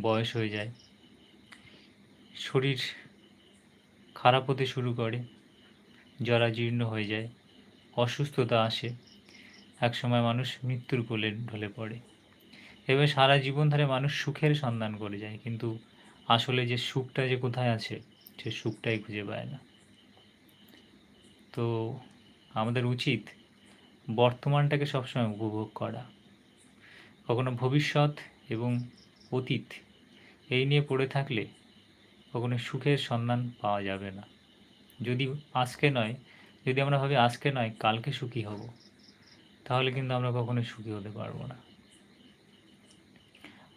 বয়স হয়ে যায়। শরীর খারাপ হতে শুরু করে, জরাজীর্ণ হয়ে যায়, অসুস্থতা আসে, একসময় মানুষ মৃত্যুর কোলে ঢলে পড়ে। এবার সারা জীবন ধরে মানুষ সুখের সন্ধান করে যায়, কিন্তু আসলে যে সুখটা যে কোথায় আছে, সে সুখটাই খুঁজে পায় না। তো আমাদের উচিত বর্তমানটাকে সবসময় উপভোগ করা। কখনো ভবিষ্যৎ এবং অতীত, এই নিয়ে পড়ে থাকলে কখনো সুখের সন্ধান পাওয়া যাবে না। যদি আজকে নয়, যদি আমরা ভাবি আজকে নয়, কালকে সুখী হব, তাহলে কিন্তু আমরা কখনোই সুখী হতে পারব না।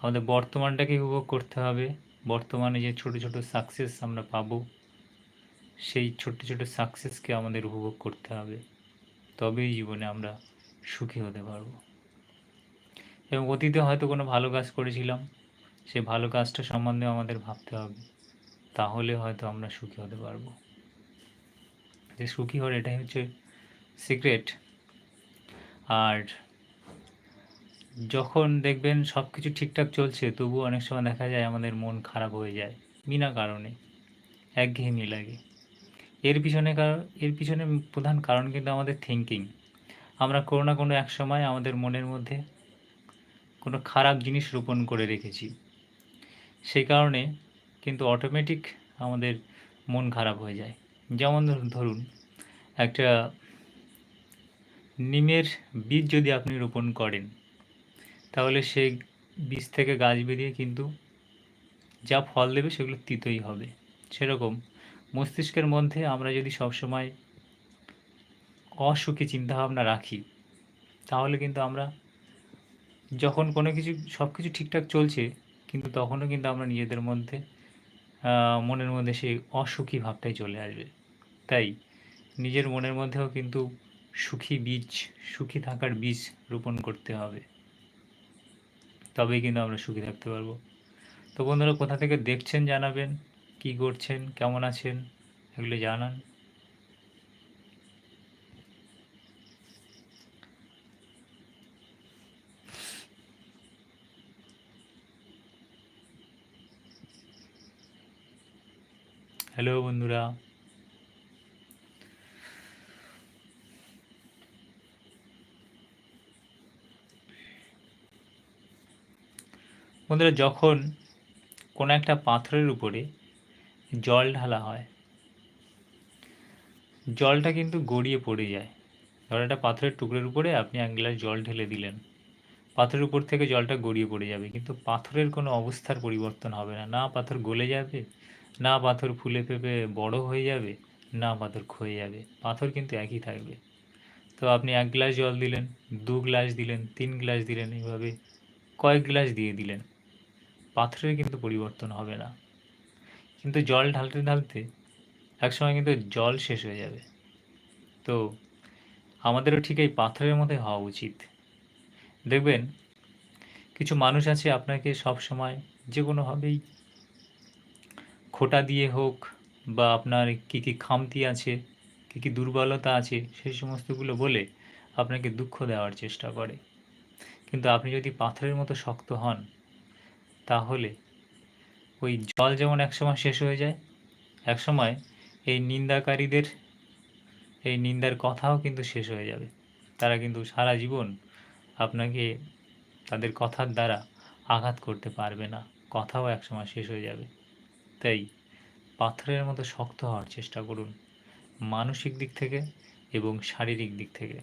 আমাদের বর্তমানটাকে উপভোগ করতে হবে। বর্তমানে যে ছোট ছোট সাকসেস আমরা পাবো, সেই ছোট ছোট সাকসেসকে আমাদের উপভোগ করতে হবে। তবেই জীবনে আমরা সুখী হতে পারব। এবং অতীতে হয়তো কোনো ভালো কাজ করেছিলাম সেই ভালো কাজটা সম্বন্ধে আমাদের ভাবতে হবে। তাহলে হয়তো আমরা সুখী হতে পারব। যে সুখী হওয়ার এটাই হচ্ছে সিক্রেট আর যখন দেখবেন সব কিছু ঠিকঠাক চলছে, তবুও অনেক সময় দেখা যায় আমাদের মন খারাপ হয়ে যায়, বিনা কারণে। একঘেয়েমি লাগে। এর পিছনে এর পিছনে প্রধান কারণ কিন্তু আমাদের থিঙ্কিং আমরা কোনো না কোনো এক সময় আমাদের মনের মধ্যে কোনো খারাপ জিনিস রোপণ করে রেখেছি। সেই কারণে কিন্তু অটোমেটিক আমাদের মন খারাপ হয়ে যায়। যেমন ধরুন- একটা নিমের বীজ যদি আপনি রোপণ করেন, তাহলে সেই বীজ থেকে গাছ বেরিয়ে কিন্তু যা ফল দেবে সেগুলো তিতই হবে। সেরকম মস্তিষ্কের মধ্যে আমরা যদি সবসময় অসুখী চিন্তাভাবনা রাখি, তাহলে কিন্তু আমরা যখন কোনো কিছু সব কিছু ঠিকঠাক চলছে কিন্তু তখনও কিন্তু আমরা নিজেদের মধ্যে মনের মধ্যে সেই অসুখী ভাবটাই চলে আসবে। তাই নিজের মনের মধ্যেও কিন্তু সুখী বীজ, সুখী থাকার বীজ রোপণ করতে হবে। তবেই কিন্তু আমরা সুখী থাকতে পারব। তো বন্ধুরা, কোথা থেকে দেখছেন জানাবেন, কি করছেন, কেমন আছেন, এগুলো জানান। হ্যালো বন্ধুরা। বন্ধুরা, যখন কোনো একটা পাথরের উপরে জল ঢালা হয়, জলটা কিন্তু গড়িয়ে পড়ে যায়। ধরো একটা পাথরের টুকরোর উপরে আপনি এক গ্লাস জল ঢেলে দিলেন। পাথরের উপর থেকে জলটা গড়িয়ে পড়ে যাবে, কিন্তু পাথরের কোনো অবস্থার পরিবর্তন হবে না। না পাথর গলে যাবে না পাথর ফুলে ফেপে বড় হয়ে যাবে, না পাথর ক্ষয়ে যাবে, পাথর কিন্তু একই থাকবে। তো আপনি এক গ্লাস জল দিলেন, দু গ্লাস দিলেন, তিন গ্লাস দিলেন এইভাবে কয়েক গ্লাস দিয়ে দিলেন। পাথরের কিন্তু পরিবর্তন হবে না। কিন্তু জল ঢালতে ঢালতে একসময় কিন্তু জল শেষ হয়ে যাবে। তো আমাদেরও ঠিক এই পাথরের মতোই হওয়া উচিত। দেখবেন, কিছু মানুষ আছে আপনাকে সব সময় যে কোনোভাবেই খোটা দিয়ে হোক বা আপনার কী কী খামতি আছে, কী কী দুর্বলতা আছে সেই সমস্তগুলো বলে আপনাকে দুঃখ দেওয়ার চেষ্টা করে। কিন্তু আপনি যদি পাথরের মতো শক্ত হন, তাহলে ওই জল যেমন একসময় শেষ হয়ে যায়, একসময় এই নিন্দাকারীদের, এই নিন্দার কথাও কিন্তু শেষ হয়ে যাবে। তারা কিন্তু সারা জীবন আপনাকে তাদের কথার দ্বারা আঘাত করতে পারবে না। কথাও একসময় শেষ হয়ে যাবে। তাই পাথরের মতো শক্ত হওয়ার চেষ্টা করুন, মানসিক দিক থেকে এবং শারীরিক দিক থেকে।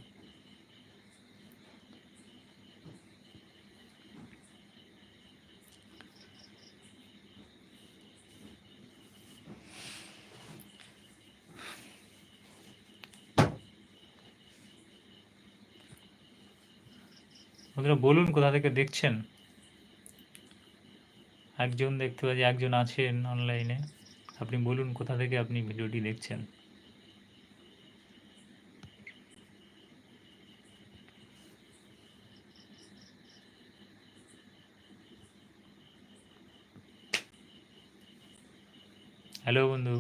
বলুন কোথা থেকে দেখছেন? একজন দেখতে পাচ্ছি, একজন আছেন অনলাইনে আপনি বলুন, কোথা থেকে আপনি ভিডিওটি দেখছেন? হ্যালো বন্ধু।